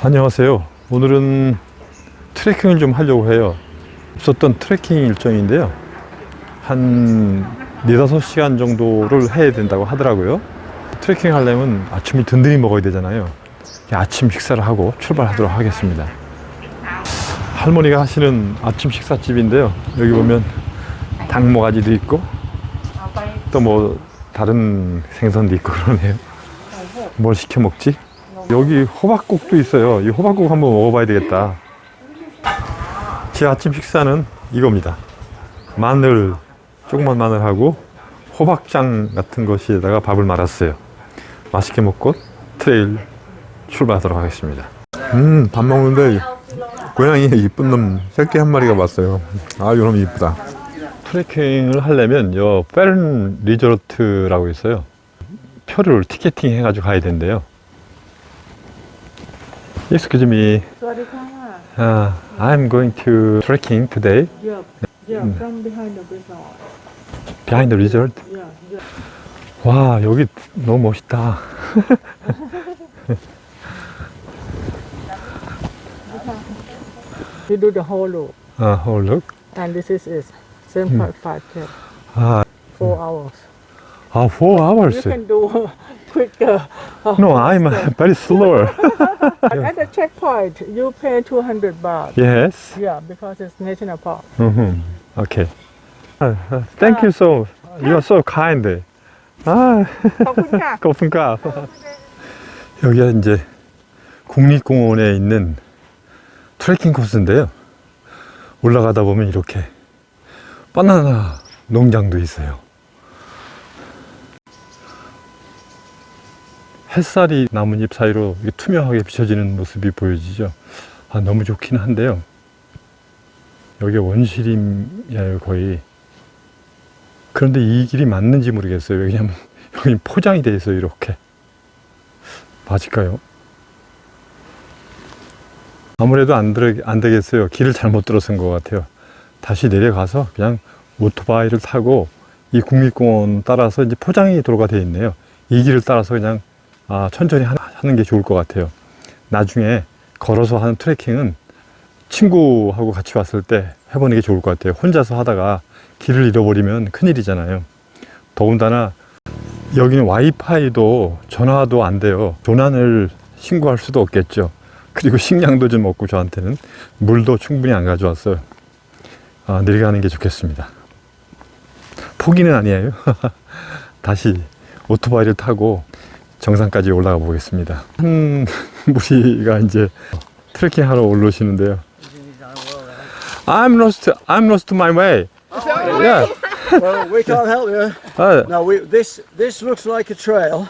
안녕하세요. 오늘은 트레킹을 좀 하려고 해요. 없었던 트레킹 일정인데요. 한 4, 5시간 정도를 해야 된다고 하더라고요. 트레킹 하려면 아침을 든든히 먹어야 되잖아요. 아침 식사를 하고 출발하도록 하겠습니다. 할머니가 하시는 아침 식사집인데요. 여기 보면 닭모가지도 있고 또 뭐 다른 생선도 있고 그러네요. 뭘 시켜 먹지? 여기 호박국도 있어요. 이 호박국 한번 먹어봐야 되겠다. 제 아침 식사는 이겁니다. 마늘, 조그만 마늘하고 호박장 같은 것에다가 밥을 말았어요. 맛있게 먹고 트레일 출발하도록 하겠습니다. 음, 밥 먹는데 고양이 이쁜 놈 새끼 한 마리가 왔어요. 아, 이놈 이쁘다. 트레킹을 하려면 요 페른 리조트라고 있어요. 표를 티켓팅 해가지고 가야 된대요. Excuse me. Uh, I'm going to trekking today. Yep. Yeah, from behind the resort. Behind the resort? Yeah, yeah. 와, 여기 너무 멋있다. you do the whole loop. Uh, whole look. And this is it. 7.5 mm. k. Ah. Four hours. Ah, four hours. You can do quick. Uh, no, I'm very slower. At the checkpoint, you pay 200 baht. Yes. Yeah, because it's national park. Mm-hmm. Okay. Uh, uh, thank you so. You are so kind. 아, 거품값. 거품값. 여기가 이제 국립공원에 있는 트레킹 코스인데요. 올라가다 보면 이렇게 바나나 농장도 있어요. 햇살이 나뭇잎 사이로 투명하게 비춰지는 모습이 보여지죠. 아, 너무 좋긴 한데요. 여기 원시림이에요, 거의. 그런데 이 길이 맞는지 모르겠어요. 왜냐면 여기 포장이 돼 있어요, 이렇게. 맞을까요? 아무래도 안, 들, 안 되겠어요. 길을 잘못 들어선 것 같아요. 다시 내려가서 그냥 오토바이를 타고 이 국립공원 따라서 이제 포장이 도로가 되어 있네요. 이 길을 따라서 그냥 아, 천천히 하- 하는 게 좋을 것 같아요. 나중에 걸어서 하는 트레킹은 친구하고 같이 왔을 때 해보는 게 좋을 것 같아요. 혼자서 하다가 길을 잃어버리면 큰일이잖아요. 더군다나 여기는 와이파이도 전화도 안 돼요. 조난을 신고할 수도 없겠죠. 그리고 식량도 좀 없고 저한테는 물도 충분히 안 가져왔어요. 아, 내려가는 게 좋겠습니다. 포기는 아니에요. 다시 오토바이를 타고 정상까지 올라가 보겠습니다. 한 무리가 이제 트레킹 하러 올라오시는데요. I'm lost. I'm lost my way. Yeah. Well, we can't help you. 아, No, we, this this looks like a trail.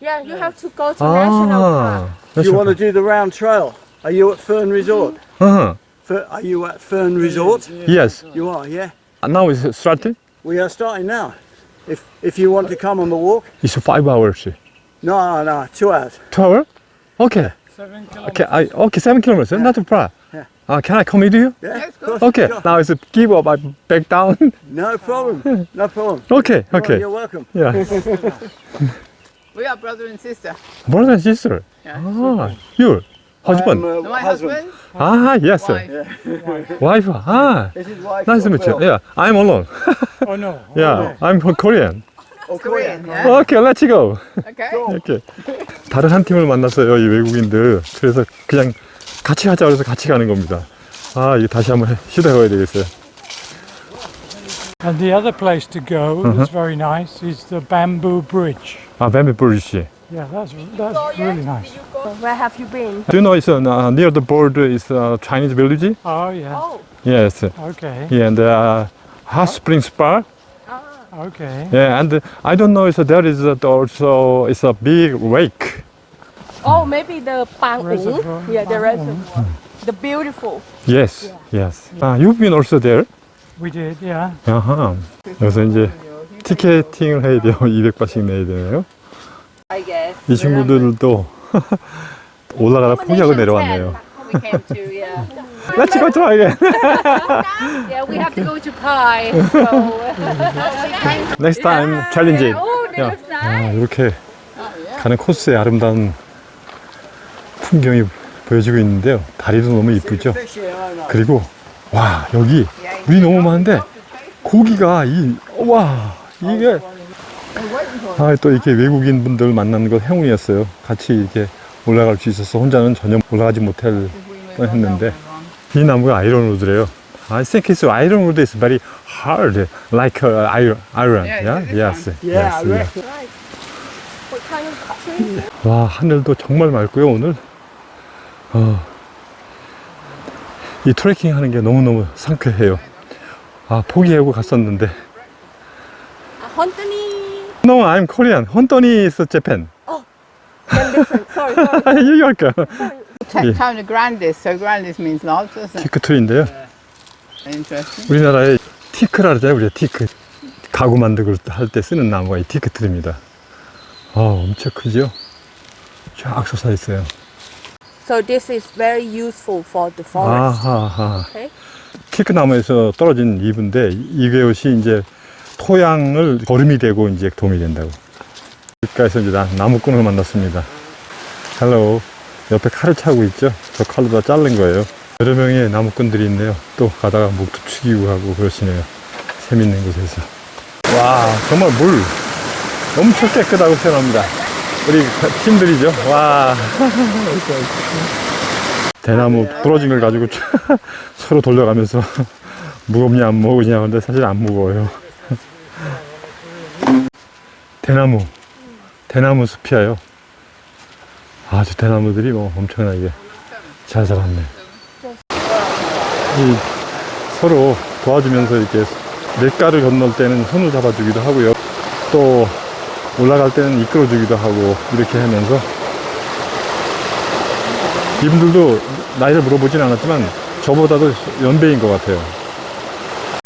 Yeah, you have to go to national park. Do you want to do the round trail? Are you at Fern Resort? Uh-huh. Fer, are you at Fern Resort? Yes. You are, yeah. Now it's starting. We are starting now. If if you want to come on the walk, It's five hours. No, no, two hours. Two hour? Okay. Okay. I okay. Seven kilometers. Not far. Yeah. Uh, can I come with you? Yeah, of course. Okay. Sure. Now it's a give up. I back down. No problem. No problem. okay. Oh, Okay. you're welcome. Yeah. We are brother and sister. Brother and sister. Yeah. Ah, you husband. I'm, uh, My husband, ah, yes. wife. Wife. Ah. This is wife. Nice to meet you. Yeah. I'm alone. Oh no. Yeah. I'm Korean. Oh, Korean, yeah. Okay. Let's go. Okay. 이렇게 다른 한 팀을 만났어요 이 외국인들 그래서 그냥 같이 가자 그래서 같이 가는 겁니다 아 이거 다시 한번 해- 시도해봐야 되겠어요 And the other place to go that's very nice is the Bamboo Bridge. 아 뱀비 브리지 Yeah, that's that's really nice. Where have you been? Do you know it's uh, near the border is a Chinese village? Oh yeah. Oh, Yes Okay. yeah, and uh, hot spring spa Okay. yeah and I don't know if there is also it's a big lake oh, maybe the Pang Reservoir. Yeah, the reservoir. The beautiful. yes yes ah, you've been also there? We did. Yeah. 아하 여기서 이제 티켓팅을 해야 돼요 200바씩 내야 되네요 I guess. 이 친구들도 올라가다 포기하고 내려왔네요. We came to, yeah. Let's go try again. Yeah, we have to go to Pi. So. Next time challenge it. Oh, 야, that's 아, nice. 이렇게 가는 코스의 아름다운 풍경이 보여지고 있는데요. 다리도 너무 이쁘죠. 그리고 와 여기 물이 너무 많은데 고기가 이와 이게 아 또 이렇게 외국인 분들 만나는 건 행운이었어요. 같이 이렇게 올라갈 수 있어서 혼자는 전혀 올라가지 못할 뻔했는데 이 나무가 아이런 우드래요. I think it's iron wood is very hard, like uh, iron. Iron. Yeah. Yes. Yeah, yes. I reckon. What kind of tree? 와 하늘도 정말 맑고요 오늘. 어, 이 트레킹 하는 게 너무 너무 상쾌해요. 아 포기하고 갔었는데. Hontoni. No, I'm Korean. 헌터니 is Japan. Then different. Sorry, sorry. 유열 Town of Grandis, so Grandis means love, doesn't it? 티크툴인데요. Interesting. 우리나라에 티크라 그러잖아요. 우리가 티크. 가구 만들고 할 때 쓰는 나무가 이 티크툴입니다. 아 엄청 크죠? 쫙 솟아 있어요. So this is very useful for the forest. 아하하. Okay. 티크 나무에서 떨어진 잎인데 이것이 이제 토양을 거름이 되고 이제 도움이 된다고. 길가에서 이제 나- 나무꾼을 만났습니다. 헬로. 옆에 칼을 차고 있죠. 저 칼로 다 자른 거예요. 여러 명의 나무꾼들이 있네요. 또 가다가 목도 축이고 하고 그러시네요. 재밌는 곳에서. 와, 정말 물 엄청 깨끗하고 시원합니다. 우리 팀들이죠. 와. 대나무 부러진 걸 가지고 서로 돌려가면서 무겁냐 안 무거우냐 근데 사실 안 무거워요. 대나무, 대나무 숲이에요. 아주 대나무들이 뭐 엄청나게 잘 자랐네. 이 서로 도와주면서 이렇게 냇가를 건널 때는 손을 잡아주기도 하고요. 또 올라갈 때는 이끌어주기도 하고 이렇게 하면서 이분들도 나이를 물어보진 않았지만 저보다도 연배인 것 같아요.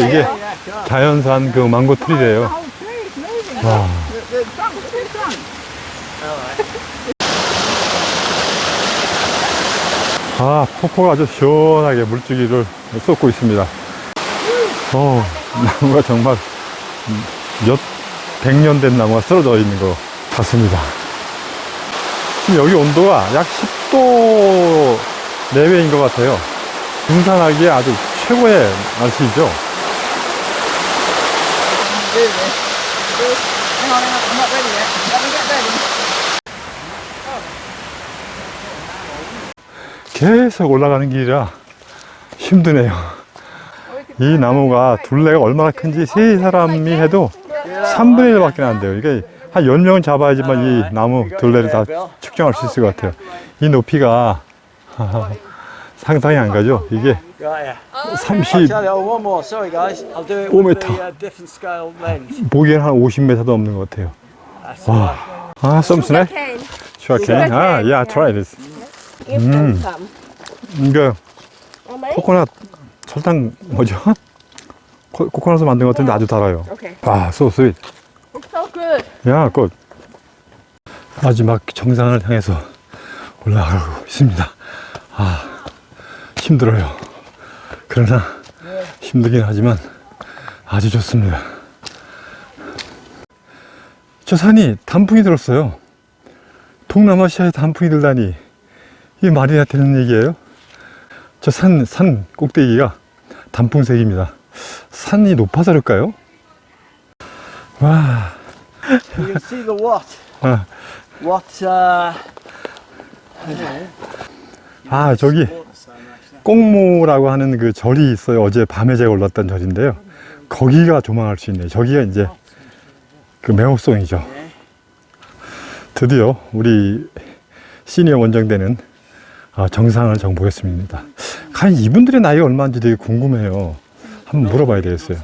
이게 자연산 그 망고 트리래요. 와. 아, 폭포가 아주 시원하게 물줄기를 쏟고 있습니다. 어, 나무가 정말 몇 백 년 된 나무가 쓰러져 있는 것 같습니다. 지금 여기 온도가 약 10도 내외인 것 같아요. 등산하기에 아주 최고의 날씨죠. 계속 올라가는 길이라 힘드네요. 이 나무가 둘레가 얼마나 큰지 세 사람이 해도 3분의 1밖에 안 돼요. 이게 한 10명은 잡아야지만 이 나무 둘레를 다 측정할 수 있을 것 같아요. 이 높이가 상상이 안 가죠. 이게 Right, yeah. 30, I'll tell you, oh, one more. Sorry, guys. I'll do it Four with the meter. uh, different scale lens. 보기에는 한 50m도 없는 것 같아요. 와, 아? Cane. Sugarcane? 아, yeah, try this. 이거 Okay. 코코넛 설탕 뭐죠? 코, 코코넛을 만든 것 같은데 아주 달아요. Okay. 아, so sweet. It's so good. 야, 굿. 마지막 정상을 향해서 올라가고 있습니다. 아, 힘들어요. 그러나 힘들긴 하지만 아주 좋습니다. 저 산이 단풍이 들었어요. 동남아시아에 단풍이 들다니 이게 말이 되는 얘기예요? 저 산, 산 꼭대기가 단풍색입니다. 산이 높아서일까요? 와, You can see the what. 아, What, uh... 아 저기 꽁무라고 하는 그 절이 있어요. 어제 밤에 제가 올랐던 절인데요. 거기가 조망할 수 있네요. 저기가 이제 그 매혹송이죠. 드디어 우리 시니어 원정대는 아, 정상을 정보겠습니다. 과연 이분들의 나이가 얼마인지 되게 궁금해요. 한번 물어봐야 되겠어요.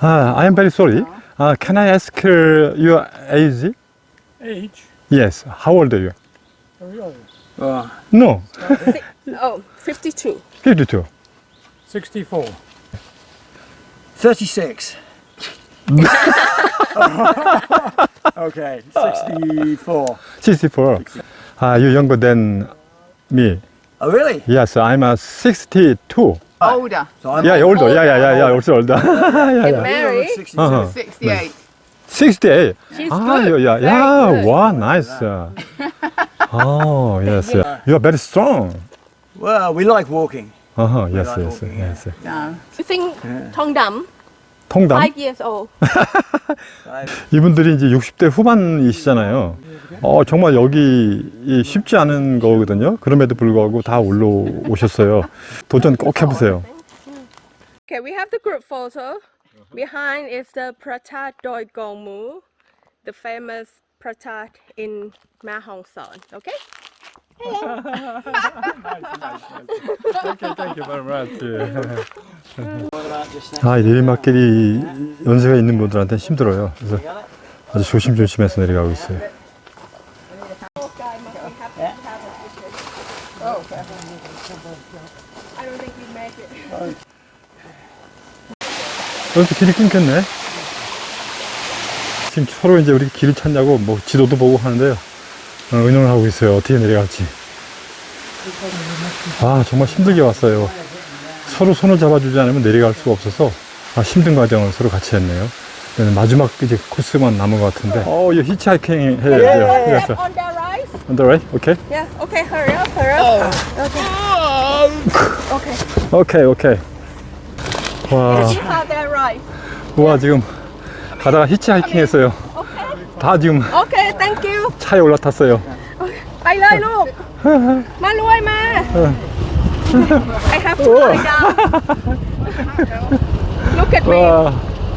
아, I am very sorry. 아, can I ask your age? Age? Yes. How old are you? Very old. Right. No. Oh, 52. 52. 64. 36. okay, 64. 64. Are you younger than me? Oh, really? Yes, I'm a 62. Older, So I'm Yeah, older. Yeah, yeah, yeah, yeah. Also older. yeah, yeah. Mary. Uh-huh. 68. 68. She's ah, good. yeah, yeah, Very yeah. good. Wow, nice. oh, yes, yeah. You are very strong. Well, we like walking. Uh huh. Yes, like yes, walking, yes. No. You think Tong Dam, 통담. five years old. 이분들이 이제 60대 후반이시잖아요. 어, 정말 여기 이 쉽지 않은 거거든요. 그럼에도 불구하고 다 올라오셨어요. 도전 꼭 해보세요. Okay, we have the group photo. Behind is the Pratat Doi Gongmu, the famous Pratat in Ma Hong Son. Okay? 아, 이 내리막길이 연세가 있는 분들한테 힘들어요. 그래서 아주 조심조심해서 내려가고 있어요. 여기서 길이 끊겼네. 지금 서로 이제 우리 길을 찾냐고 뭐 지도도 보고 하는데요. 어, 의논을 하고 있어요. 어떻게 내려갈지. 아, 정말 힘들게 왔어요. 서로 손을 잡아주지 않으면 내려갈 수가 없어서 아, 힘든 과정을 서로 같이 했네요. 네, 마지막 이제 코스만 남은 것 같은데. 어, 이 히치하이킹 해야 돼요. 그래서 On the right? on the right, 오케이, Yeah. Okay, hurry up, hurry up. 오케이, Okay. 오케이. 와, It's on the right. 와 지금 가다가 히치하이킹 했어요. 다 지금 Okay, thank 차에 올라탔어요. By lời luôn. Mà I have to lie down. Look at me. 와,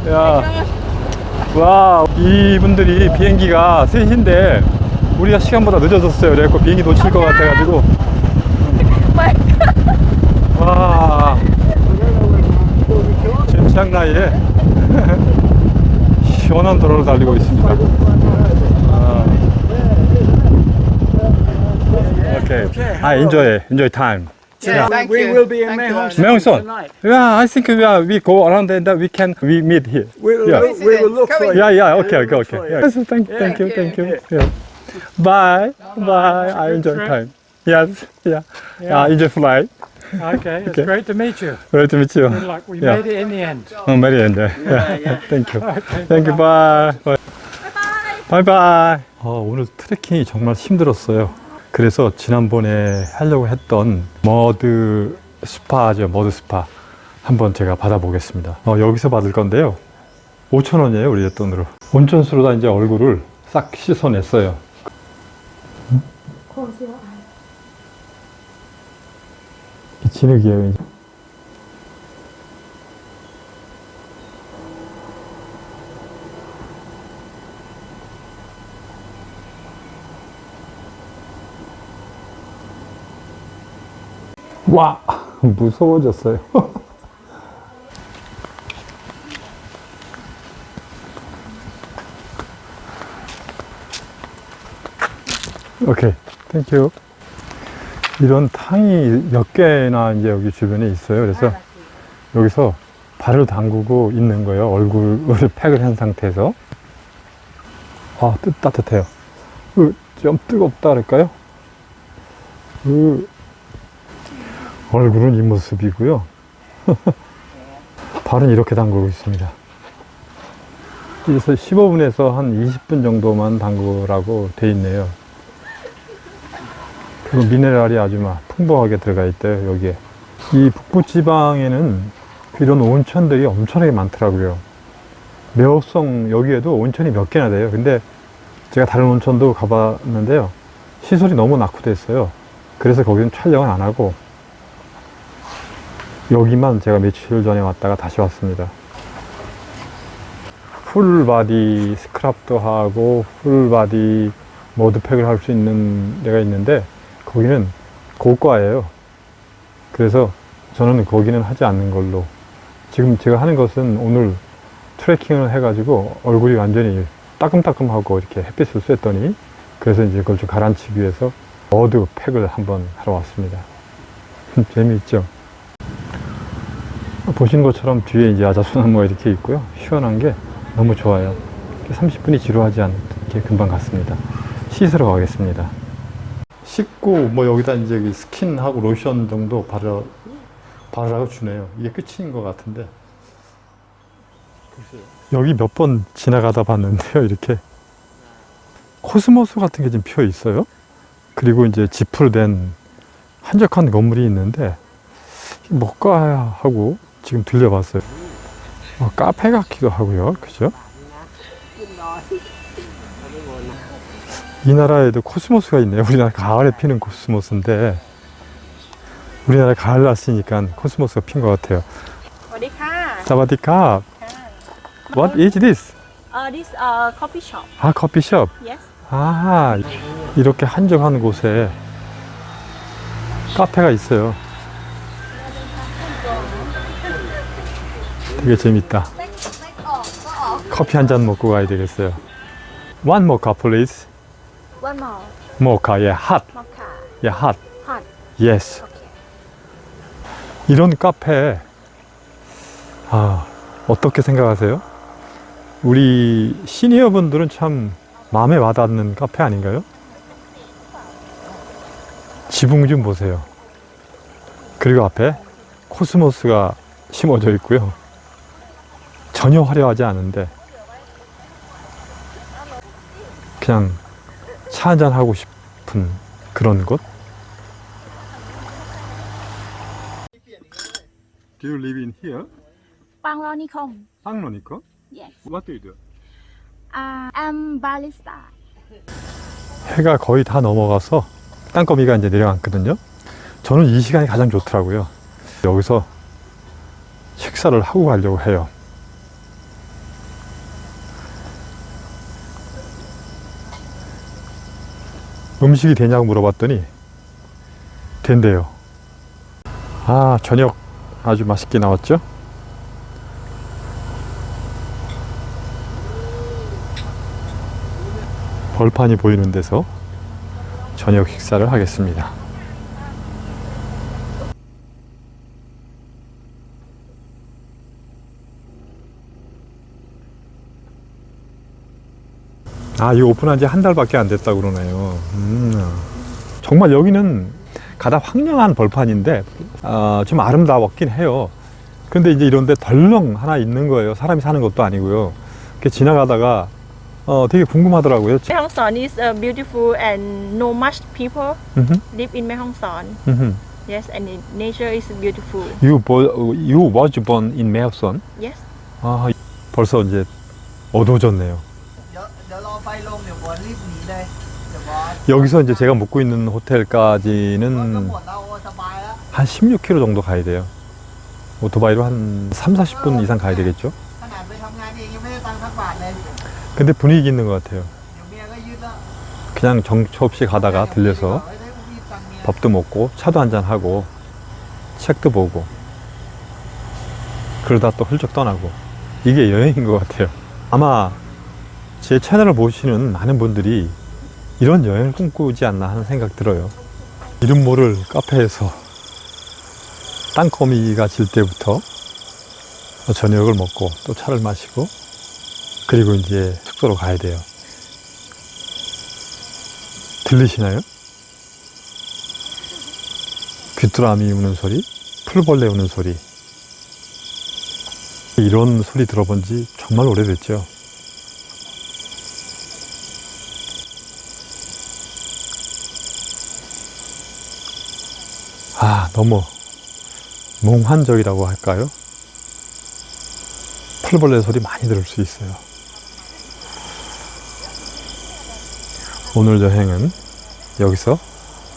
야, 와, 이분들이 비행기가 3시인데 우리가 시간보다 늦어졌어요. 그래갖고 비행기 놓칠 것 같아가지고. 와, 지금 나이에. 시원한 도로를 달리고 있습니다. 아. 오케이. I enjoy, enjoy time. Yeah, thank we you. will be in Thank you Mehong much. Myeongson. tonight. Yeah, I think we are, we go around and then we can we meet here. We will, Yeah. we will look for you. Yeah, yeah, okay, okay, okay. Yeah. you. Yes, thank, thank you, Thank you. Yeah. Bye, bye. I enjoy trip. time. Yes, yeah. Yeah. Yeah, enjoy flight. Okay, it's Okay. great to meet you. Great to meet you. Good luck. We Yeah. made it in the end. Oh, very end. Yeah, thank you. Thank you. Bye. Bye. Bye. Bye. 어, 오늘 트레킹이 정말 힘들었어요. 그래서 지난번에 하려고 했던 머드 스파죠. 머드 스파. 한번 제가 받아보겠습니다. 어, 여기서 받을 건데요. 5,000원이에요. 우리 돈으로. 온천수로다 이제 얼굴을 싹 씻어냈어요. 이진 이제. 와 무서워졌어요. 오케이, 땡큐. 이런 탕이 몇 개나 이제 여기 주변에 있어요. 그래서 여기서 발을 담그고 있는 거예요. 얼굴을 팩을 한 상태에서. 아, 뜨, 따뜻해요. 으, 좀 뜨겁다 그럴까요? 으, 얼굴은 이 모습이고요. 발은 이렇게 담그고 있습니다. 그래서 15분에서 한 20분 정도만 담그라고 돼 있네요. 그리고 미네랄이 아주 막 풍부하게 들어가 있대요, 여기에. 이 북부 지방에는 이런 온천들이 엄청나게 많더라고요. 매호성 여기에도 온천이 몇 개나 돼요. 근데 제가 다른 온천도 가봤는데요. 시설이 너무 낙후됐어요. 그래서 거기는 촬영을 안 하고 여기만 제가 며칠 전에 왔다가 다시 왔습니다. 풀바디 스크랍도 하고 풀바디 모드팩을 할 수 있는 데가 있는데 거기는 고가예요. 그래서 저는 거기는 하지 않는 걸로 지금 제가 하는 것은 오늘 트레킹을 해가지고 얼굴이 완전히 따끔따끔하고 이렇게 햇빛을 쐈더니 그래서 이제 그걸 좀 가라앉히기 위해서 머드팩을 한번 하러 왔습니다. 재미있죠? 보시는 것처럼 뒤에 이제 아자수나무가 이렇게 있고요. 시원한 게 너무 좋아요. 30분이 지루하지 않게 금방 갔습니다. 씻으러 가겠습니다. 씻고 뭐 여기다 이제 그 스킨하고 로션 정도 바르, 바르라고 주네요. 이게 끝인 것 같은데. 여기 몇 번 지나가다 봤는데요. 이렇게 코스모스 같은 게 지금 피어 있어요. 그리고 이제 지프로 된 한적한 건물이 있는데 뭘까 하고 지금 들려봤어요. 어, 카페 같기도 하고요. 그죠? 이 나라에도 코스모스가 있네요. 우리나라 가을에 피는 코스모스인데 우리나라 가을 났으니까 코스모스가 핀 것 같아요. 어디카? 사바디카. What is this? Uh, this uh, coffee shop. 아 커피 숍. Yes. 아 이렇게 한적한 곳에 카페가 있어요. 되게 재밌다. 어, 어, 어. 커피 한 잔 먹고 가야 되겠어요. One mocha, please. One more. Mocha, yeah, hot, Mocha. yeah, hot. Hot. Yes. Okay. 이런 카페, 아, 어떻게 생각하세요? 우리 시니어 분들은 참 마음에 와닿는 카페 아닌가요? 지붕 좀 보세요. 그리고 앞에 코스모스가 심어져 있고요. 전혀 화려하지 않은데, 그냥 차 한잔 하고 싶은 그런 곳? Do you live in here? Pangronikom. Pangronikom? Yes. What do you do? Uh, I'm barista. 해가 거의 다 넘어가서 땅거미가 이제 내려앉거든요. 저는 이 시간이 가장 좋더라고요. 여기서 식사를 하고 가려고 해요. 음식이 되냐고 물어봤더니 된대요. 아, 저녁 아주 맛있게 나왔죠? 벌판이 보이는 데서 저녁 식사를 하겠습니다. 아, 이 오픈한 지 한 달밖에 안 됐다고 그러네요. 음. 정말 여기는 가다 황량한 벌판인데, 아, 좀 아름다웠긴 해요. 근데 이제 이런데 덜렁 하나 있는 거예요. 사람이 사는 것도 아니고요. 이렇게 지나가다가, 어, 되게 궁금하더라고요. Mae Hong Son is uh, beautiful and no much people 음흠, live in Mae Hong Son. 음흠. Yes, and the nature is beautiful. You, bo- you was born in Melson? Yes. 아, 벌써 이제 어두워졌네요. เดี๋ยวเดี๋ยวรอไฟลงเดี๋ยวบอลรีบหนีเลยเดี๋ยวบอล 여기서 이제 제가 묵고 있는 รถ 호텔까지는 ตำรวจเราสบายแล้ว 한 16km 정도 가야 돼요. 오토바이로 한 3, 40분 이상 가야 되겠죠? ขนาดไปทำงานเองยังไม่ได้ตังค์สักบาทเลย 근데 분위기 있는 것 같아요. เดี๋ยวเมียก็ยึดแล้ว 그냥 정처 없이 가다가 들려서 เฮ้ยได้กูมีตังค์เมีย 밥도 먹고 차도 한잔 하고 책도 보고 그러다 또 훌쩍 떠나고 이게 여행인 것 같아요. 아마 제 채널을 보시는 많은 분들이 이런 여행을 꿈꾸지 않나 하는 생각 들어요. 이름 모를 카페에서 땅거미가 질 때부터 저녁을 먹고 또 차를 마시고 그리고 이제 숙소로 가야 돼요. 들리시나요? 귀뚜라미 우는 소리, 풀벌레 우는 소리. 이런 소리 들어본 지 정말 오래됐죠. 아, 너무 몽환적이라고 할까요? 풀벌레 소리 많이 들을 수 있어요. 오늘 여행은 여기서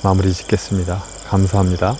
마무리 짓겠습니다. 감사합니다.